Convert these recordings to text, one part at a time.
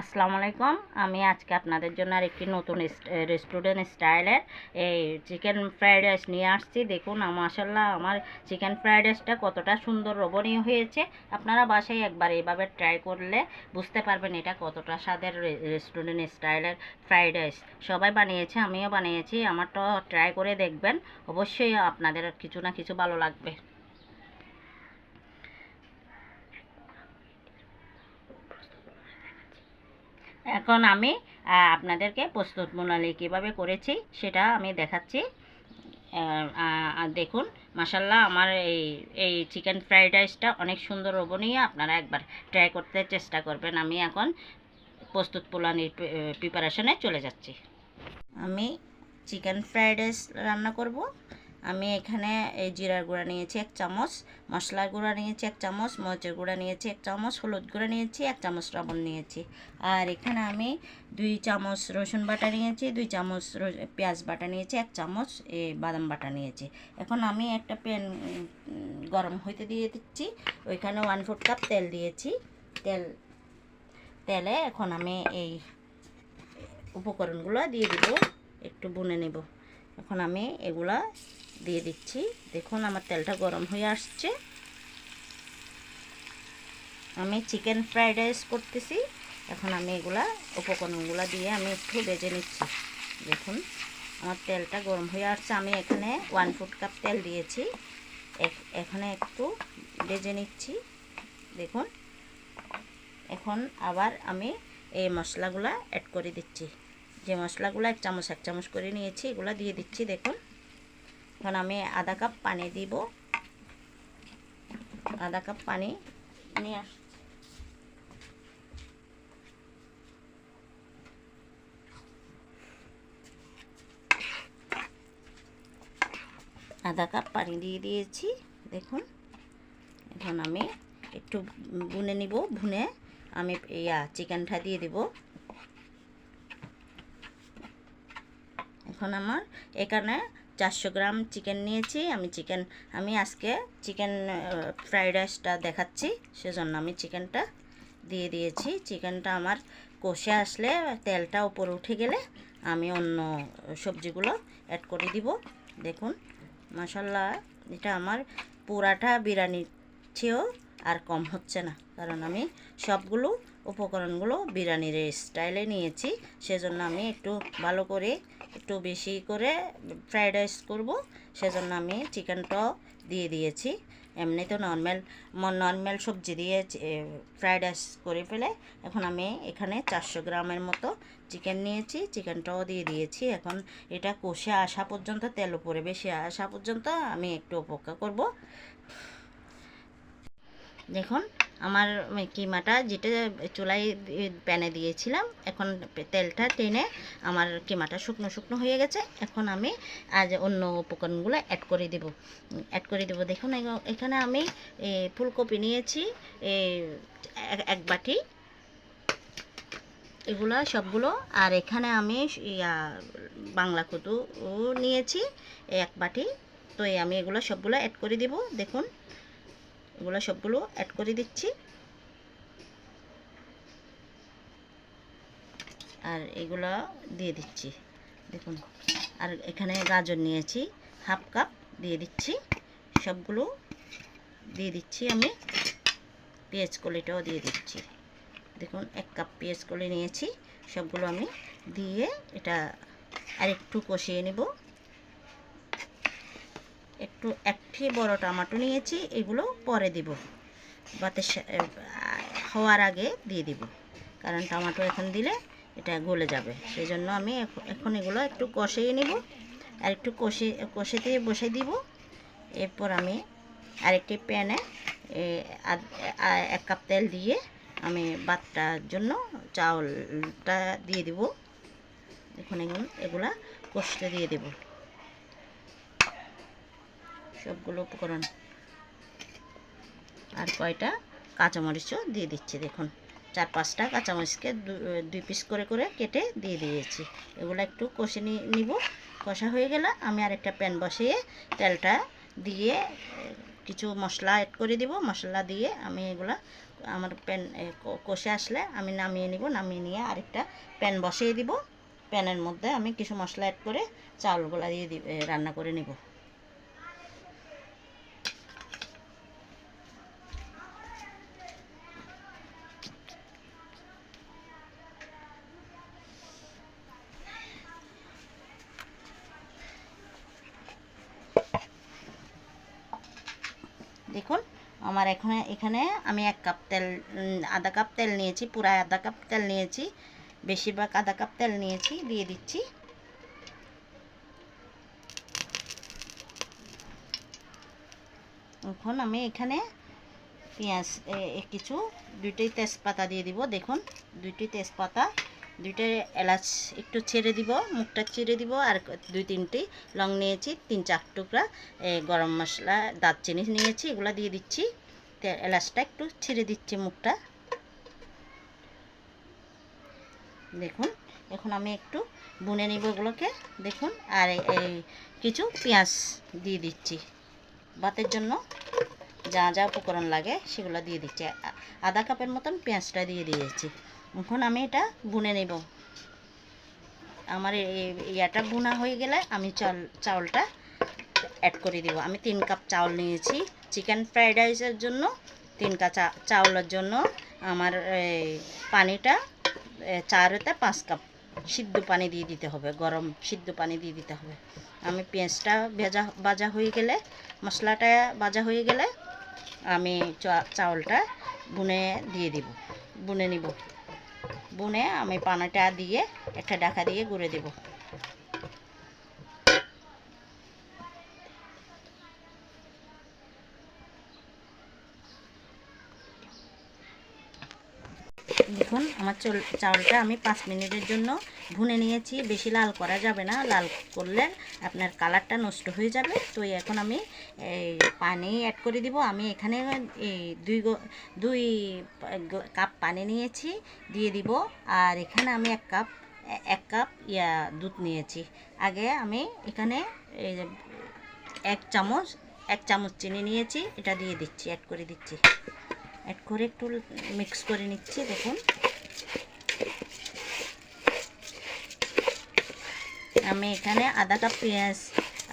আসসালামু আলাইকুম। আমি আজকে আপনাদের জন্য আর একটি নতুন রেস্টুরেন্ট স্টাইলের এই চিকেন ফ্রাইড রাইস নিয়ে আসছি। দেখুন মাসাল্লাহ আমার চিকেন ফ্রাইড রাইসটা কতটা সুন্দর রবণীয় হয়েছে। আপনারা বাসায় একবার এইভাবে ট্রাই করলে বুঝতে পারবেন এটা কতটা স্বাদের রেস্টুরেন্ট স্টাইলের ফ্রাইড রাইস সবাই বানিয়েছে, আমিও বানিয়েছি। আমারটা ট্রাই করে দেখবেন। অবশ্যই আপনাদের কিছু না কিছু ভালো লাগবে। এখন আমি আপনাদেরকে প্রস্তুত মোনালি কীভাবে করেছি সেটা আমি দেখাচ্ছি। দেখুন মাসাল্লাহ আমার এই এই চিকেন ফ্রাইড রাইসটা অনেক সুন্দর রবণীয় আপনারা একবার ট্রাই করতে চেষ্টা করবেন। আমি এখন প্রস্তুত প্রণালীর প্রিপারেশনে চলে যাচ্ছি। আমি চিকেন ফ্রাইড রাইস রান্না করব। আমি এখানে এই জিরার গুঁড়া নিয়েছি এক চামচ, মশলার গুঁড়া নিয়েছি এক চামচ, মরিচের গুঁড়া নিয়েছি এক চামচ, হলুদ গুঁড়া নিয়েছি, এক চামচ লবণ নিয়েছি। আর এখানে আমি দুই চামচ রসুন বাটা নিয়েছি, দুই চামচ পেঁয়াজ বাটা নিয়েছি, এক চামচ এ বাদাম বাটা নিয়েছি। এখন আমি একটা প্যান গরম হইতে দিয়ে দিচ্ছি, ওইখানে ওয়ান ফোর কাপ তেল দিয়েছি। তেল, তেলে এখন আমি এই উপকরণগুলো দিয়ে দিব, একটু বুনে নেব। এখন আমি এগুলা দিয়ে দিচ্ছি। দেখুন, আমার তেলটা গরম হয়ে আসছে। আমি চিকেন ফ্রাইড রাইস করতেছি। এখন আমি এগুলা, উপকরণগুলো দিয়ে আমি একটু বেজে নিচ্ছি। দেখুন, আমার তেলটা গরম হয়ে আসছে। আমি এখানে ওয়ান ফুট কাপ তেল দিয়েছি। এখ- এখানে একটু বেজে নিচ্ছি। দেখুন, এখন আবার আমি এই মশলাগুলা অ্যাড করে দিচ্ছি। যে মশলাগুলো এক চামচ এক চামচ করে নিয়েছি, এগুলো দিয়ে দিচ্ছি। দেখুন এখন আমি আধা কাপ পানি দিব। আধা কাপ পানি নিয়ে আস আধা কাপ পানি দিয়ে দিয়েছি। দেখুন, এখন আমি একটু বুনে নিব। ভুনে আমি ইয়া চিকেনটা দিয়ে দিব। এখন আমার এখানে চারশো গ্রাম চিকেন নিয়েছি। আমি চিকেন, আমি আজকে চিকেন ফ্রাইড রাইসটা দেখাচ্ছি, সেজন্য আমি চিকেনটা দিয়ে দিয়েছি। চিকেনটা আমার কষে আসলে তেলটা উপরে উঠে গেলে আমি অন্য সবজিগুলো অ্যাড করে দিব। দেখুন মাসাল্লাহ এটা আমার পুরাটা বিরিয়ানির চেয়েও আর কম হচ্ছে না। কারণ আমি সবগুলো উপকরণগুলো বিরিয়ানির স্টাইলে নিয়েছি, সেজন্য আমি একটু ভালো করে একটু বেশি করে ফ্রাইড রাইস করব। সেজন্য আমি চিকেনটাও দিয়ে দিয়েছি। এমনি তো নর্মাল নর্মাল সবজি দিয়ে ফ্রাইড রাইস করে ফেলে। এখন আমি এখানে চারশো গ্রামের মতো চিকেন নিয়েছি। চিকেনটাও দিয়ে দিয়েছি। এখন এটা কষে আসা পর্যন্ত, তেল উপরে বেশি আসা পর্যন্ত আমি একটু অপেক্ষা করব। দেখুন আমার কিমাটা যেটা চুলায় প্যানে দিয়েছিলাম, এখন তেলটা টেনে আমার কিমাটা শুকনো শুকনো হয়ে গেছে। এখন আমি আজ অন্য উপকরণগুলো অ্যাড করে দেব। অ্যাড করে দেব, দেখুন এখানে আমি ফুলকপি নিয়েছি এক- বাটি। এগুলো সবগুলো, আর এখানে আমি বাংলা কদু নিয়েছি এক বাটি। তো আমি এগুলো সবগুলো অ্যাড করে দিব, দেখুন। এগুলো সবগুলো অ্যাড করে দিচ্ছি। আর এগুলো দিয়ে দিচ্ছি। দেখুন, আর এখানে গাজর নিয়েছি হাফ কাপ দিয়ে দিচ্ছি। সবগুলো দিয়ে দিচ্ছি আমি। পেঁয়াজ কলিটাও দিয়ে দিচ্ছি। দেখুন, এক কাপ পেঁয়াজ কলি নিয়েছি। সবগুলো আমি দিয়ে এটা আর একটু কষিয়ে নেব। একটু একটি বড় টমাটো নিয়েছি এগুলো পরে দিব। এ, হওয়ার আগে দিয়ে দিব। কারণ টমাটো এখন দিলে এটা গলে যাবে। সেই জন্য আমি এখন এগুলো একটু কষিয়ে নেব। আর একটু কষে কষেতে বসে দিব। এরপর আমি আরেকটি প্যানে এক কাপ তেল দিয়ে আমি ভাতটার জন্য চাউলটা দিয়ে দিব। এখন এগুলা কষতে দিয়ে দেব। সবগুলো উপকরণ। আর কয়টা? কাঁচামরিচও দিয়ে দিচ্ছি, দেখুন। চার পাঁচটা কাঁচামরিচকে দুই পিস করে করে কেটে দিয়ে দিয়েছি। এগুলো একটু কষে নিব। কষা হয়ে গেলে আমি আরেকটা প্যান বসিয়ে তেলটা দিয়ে, কিছু মশলা অ্যাড করে দিব। মশলা দিয়ে আমি এগুলা, আমার প্যান কষে আসলে আমি নামিয়ে নিব। নামিয়ে নিয়ে আরেকটা প্যান বসিয়ে দিব। প্যানের মধ্যে আমি কিছু মশলা অ্যাড করে চাউলগুলো দিয়ে রান্না করে নিব। দেখুন, আমার এখানে এখানে আমি এক কাপ তেল আধা কাপ তেল নিয়েছি পুরো আধা কাপ তেল নিয়েছি, বেশিরভাগ আধা কাপ তেল নিয়েছি, দিয়ে দিচ্ছি। এখন আমি এখানে পেঁয়াজ কিছু, দুইটাই তেজপাতা দিয়ে দিব, দেখুন দুইটি তেজপাতা দুইটা এলাচ একটু ছেড়ে দিব, মুখটা ছেড়ে দিব, আর দুই তিনটি লং নিয়েছি, তিন চার টুকরা গরম মশলা, দারচিনি নিয়েছি, এগুলো দিয়ে দিচ্ছি। এলাচটা একটু ছেড়ে দিচ্ছি মুখটা। দেখুন, এখন আমি একটু বুনে নিব এগুলোকে, দেখুন, আর এই কিছু পেঁয়াজ দিয়ে দিচ্ছি। ভাতের জন্য যা যা উপকরণ লাগে সেগুলো দিয়ে দিচ্ছি। আধা কাপের মতন পেঁয়াজটা দিয়ে দিয়েছি। এখন আমি এটা বুনে নেব। আমার ইয়াটা বোনা হয়ে গেলে আমি চাল, চাউলটা অ্যাড করে দিব। আমি তিন কাপ চাউল নিয়েছি। চিকেন ফ্রাইড রাইসের জন্য তিন কাপ চাউলের জন্য আমার পানিটা চার হতে পাঁচ কাপ সিদ্ধ পানি দিয়ে দিতে হবে। গরম সিদ্ধ পানি দিয়ে দিতে হবে। আমি পেঁয়াজটা ভেজা, ভাজা হয়ে গেলে, মশলাটা ভাজা হয়ে গেলে আমি চাউলটা বুনে দিয়ে দিব। বুনে নিব। বুনে আমি পানাটা দিয়ে একটা ডাকা দিয়ে গুঁড়ে দেব। দেখুন, আমার চল, চাউলটা আমি পাঁচ মিনিটের জন্য ভুনে নিয়েছি। বেশি লাল করা যাবে না, লাল করলে আপনার কালারটা নষ্ট হয়ে যাবে। তো এখন আমি এই পানি অ্যাড করে দিব। আমি এখানে দুই দুই কাপ পানি নিয়েছি, দিয়ে দিব। আর এখানে আমি এক কাপ এক কাপ ইয়া দুধ নিয়েছি। আগে আমি এখানে এক চামচ এক চামচ চিনি নিয়েছি, এটা দিয়ে দিচ্ছি অ্যাড করে দিচ্ছি। অ্যাড করে একটু মিক্স করে নিচ্ছি, দেখুন। আমি এখানে আধা কাপ পেঁয়াজ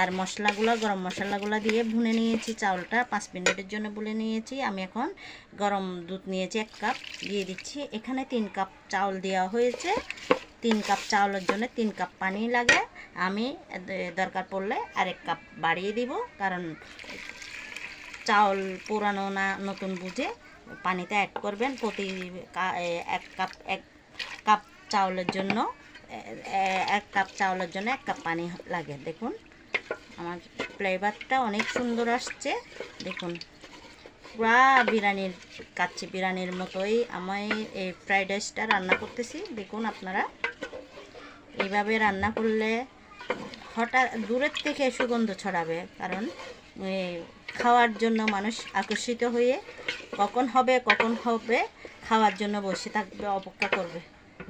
আর মশলাগুলো, গরম মশলাগুলো দিয়ে ভুনে নিয়েছি, চাউলটা পাঁচ মিনিটের জন্য বলে নিয়েছি। আমি এখন গরম দুধ নিয়েছি এক কাপ, দিয়ে দিচ্ছি। এখানে তিন কাপ চাউল দেওয়া হয়েছে। তিন কাপ চাউলের জন্য তিন কাপ পানি লাগে। আমি দরকার পড়লে আরেক কাপ বাড়িয়ে দিব, কারণ চাউল পুরানো না নতুন বুঝে পানিতে অ্যাড করবেন প্রতি এক কাপ এক কাপ চাউলের জন্য এক কাপ চাউলের জন্য এক কাপ পানি লাগে, দেখুন। আমার ফ্লেভারটা অনেক সুন্দর আসছে, দেখুন। পুরা বিরিয়ানির, কাচ্চি বিরিয়ানির মতোই আমি এই ফ্রাইড রাইসটা রান্না করতেছি, দেখুন আপনারা। এইভাবে রান্না করলে হঠাৎ দূরের থেকে সুগন্ধ ছড়াবে, কারণ খাওয়ার জন্য মানুষ আকর্ষিত হয়ে কখন হবে কখন হবে, খাওয়ার জন্য বসে থাকবে, অপেক্ষা করবে।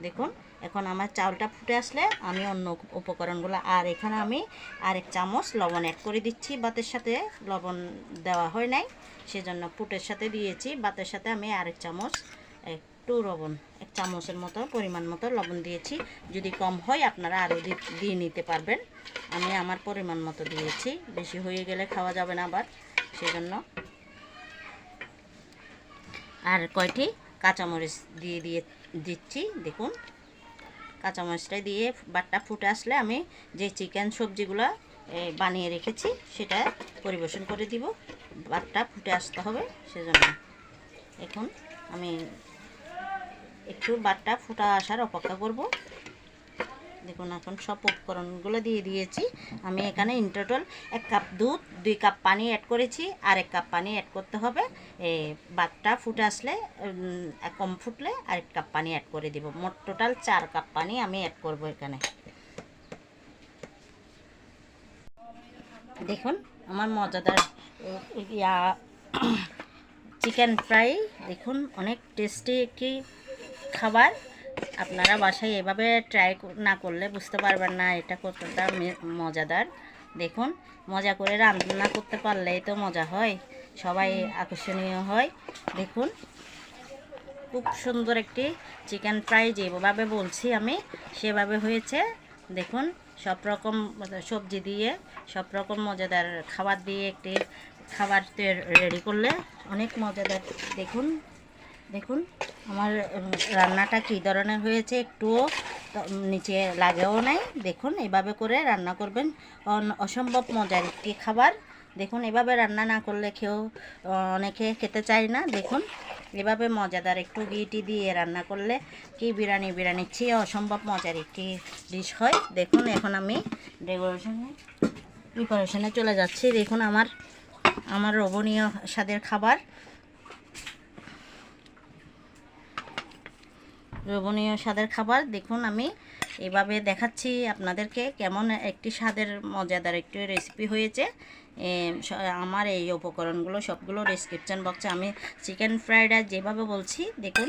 দেখুন, এখন আমার চাউলটা ফুটে আসলে আমি অন্য উপকরণগুলো আর এখানে আমি আরেক চামচ লবণ অ্যাড করে দিচ্ছি, ভাতের সাথে। লবণ দেওয়া হয় নাই, সেজন্য ফুটের সাথে দিয়েছি, ভাতের সাথে আমি আরেক চামচ একটু লবণ, এক চামচের মতো পরিমাণ মতো লবণ দিয়েছি। যদি কম হয়, আপনারা আরও দিয়ে নিতে পারবেন। আমি আমার পরিমাণ মতো দিয়েছি। বেশি হয়ে গেলে খাওয়া যাবে না আবার, সেজন্য। আর কয়টি? কাঁচামরিচ দিয়ে দিয়ে দিচ্ছি, দেখুন। কাঁচামরিচটা দিয়ে বাটটা ফুটে আসলে আমি যে চিকেন সবজিগুলো বানিয়ে রেখেছি, সেটা পরিবেশন করে দিব। বাটটা ফুটে আসতে হবে, সেজন্য। এখন আমি একটু বাটটা ফুটা আসার অপেক্ষা করব। দেখুন, এখন সব উপকরণগুলো দিয়ে দিয়েছি। আমি এখানে ইন টোটাল এক কাপ দুধ, দুই কাপ পানি অ্যাড করেছি। আর এক কাপ পানি অ্যাড করতে হবে। এই বাটটা ফুটে আসলে কম ফুটলে আর এক কাপ পানি অ্যাড করে দিব। মোট টোটাল চার কাপ পানি আমি অ্যাড করব এখানে। দেখুন, আমার মজাদার ইয়া, চিকেন ফ্রাই। দেখুন, অনেক টেস্টি একটি খাবার আপনারা বাসায় এভাবে ট্রাই না করলে বুঝতে পারবেন না এটা কতটা মজাদার। দেখুন, মজা করে রান্না করতে পারলেই তো মজা হয়, সবাই আকর্ষণীয় হয়। দেখুন, খুব সুন্দর একটি চিকেন ফ্রাই যেভাবে বলছি আমি, সেভাবে হয়েছে। দেখুন, সব রকম সবজি দিয়ে, সব রকম মজাদার খাবার দিয়ে একটি খাবার রেডি করলে অনেক মজাদার। দেখুন দেখুন, আমার রান্নাটা কী ধরনের হয়েছে একটুও নিচে লাগেও নাই। দেখুন, এভাবে করে রান্না করবেন। অসম্ভব মজার একটি খাবার। দেখুন, এভাবে রান্না না করলে কেউ অনেকে খেতে চায় না। দেখুন, এভাবে মজাদার একটু গিটি দিয়ে রান্না করলে কি বিরিয়ানি বিরিয়ানির চেয়ে অসম্ভব মজার একটি ডিশ হয়। দেখুন, এখন আমি ডেকোরেশনে প্রিপারেশনে চলে যাচ্ছি। দেখুন, আমার আমার রবণীয় স্বাদের খাবার। লোভনীয় স্বাদের খাবার। দেখুন, আমি এভাবে দেখাচ্ছি আপনাদেরকে কেমন একটি স্বাদের মজাদার একটি রেসিপি হয়েছে। আমার এই উপকরণগুলো সবগুলো ডিসক্রিপশান বক্সে আমি চিকেন ফ্রাইড রাইস যেভাবে বলছি, দেখুন,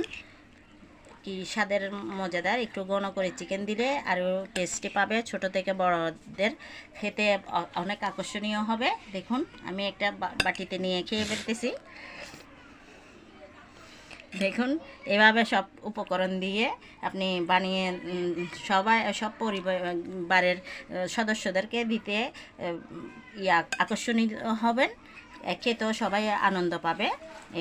কি স্বাদের মজাদার। একটু ঘন করে চিকেন দিলে আরও টেস্টি পাবে ছোট থেকে বড়দের। খেতে অনেক আকর্ষণীয় হবে। দেখুন, আমি একটা বাটিতে নিয়ে খেয়ে ফেলতেছি। দেখুন, এভাবে সব উপকরণ দিয়ে আপনি বানিয়ে সবাই, সব পরিবারের সদস্যদেরকে দিতে ইয়া, আকর্ষণীয় হবেন। খেতেও সবাই আনন্দ পাবে।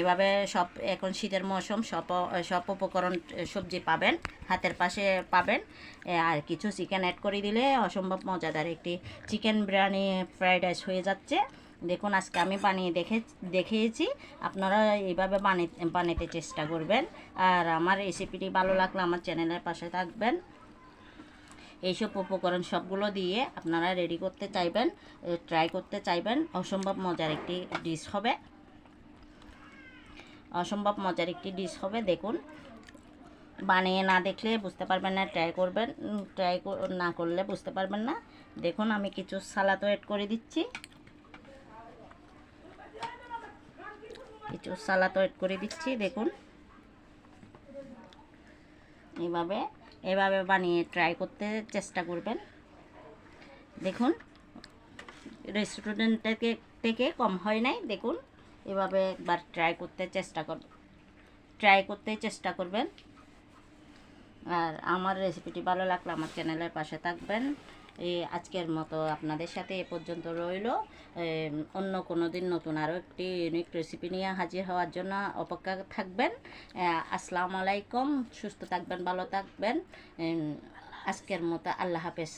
এভাবে সব, এখন শীতের মৌসুম, সব সব উপকরণ, সবজি পাবেন, হাতের পাশে পাবেন। আর কিছু চিকেন অ্যাড করে দিলে অসম্ভব মজাদার একটি চিকেন বিরিয়ানি ফ্রাইড রাইস হয়ে যাচ্ছে। দেখুন, আজকে আমি বানিয়ে দেখে দেখিয়েছি। আপনারা এইভাবে বানিয়ে বানাতে চেষ্টা করবেন। আর আমার রেসিপিটি ভালো লাগলে আমার চ্যানেলের পাশে থাকবেন। এইসব উপকরণ সবগুলো দিয়ে আপনারা রেডি করতে চাইবেন ট্রাই করতে চাইবেন। অসম্ভব মজার একটি ডিশ হবে। অসম্ভব মজার একটি ডিশ হবে, দেখুন। বানিয়ে না দেখলে বুঝতে পারবেন না ট্রাই করবেন ট্রাই না করলে বুঝতে পারবেন না। দেখুন, আমি কিছু সালাদও এড করে দিচ্ছি। কিছু সালাদও এড করে দিচ্ছি, দেখুন। এভাবে এভাবে বানিয়ে ট্রাই করতে চেষ্টা করবেন। দেখুন রেস্টুরেন্ট থেকে থেকে কম হয় নাই, দেখুন। এভাবে একবার ট্রাই করতে চেষ্টা করবেন ট্রাই করতে চেষ্টা করবেন। আর আমার রেসিপিটি ভালো লাগলে আমার চ্যানেলের পাশে থাকবেন। আজকের মতো আপনাদের সাথে এ পর্যন্ত রইল। অন্য কোনো দিন নতুন আরও একটি ইউনিক রেসিপি নিয়ে হাজির হওয়ার জন্য অপেক্ষা থাকবেন। আসসালাম আলাইকুম, সুস্থ থাকবেন, ভালো থাকবেন। আজকের মতো আল্লাহ হাফেজ।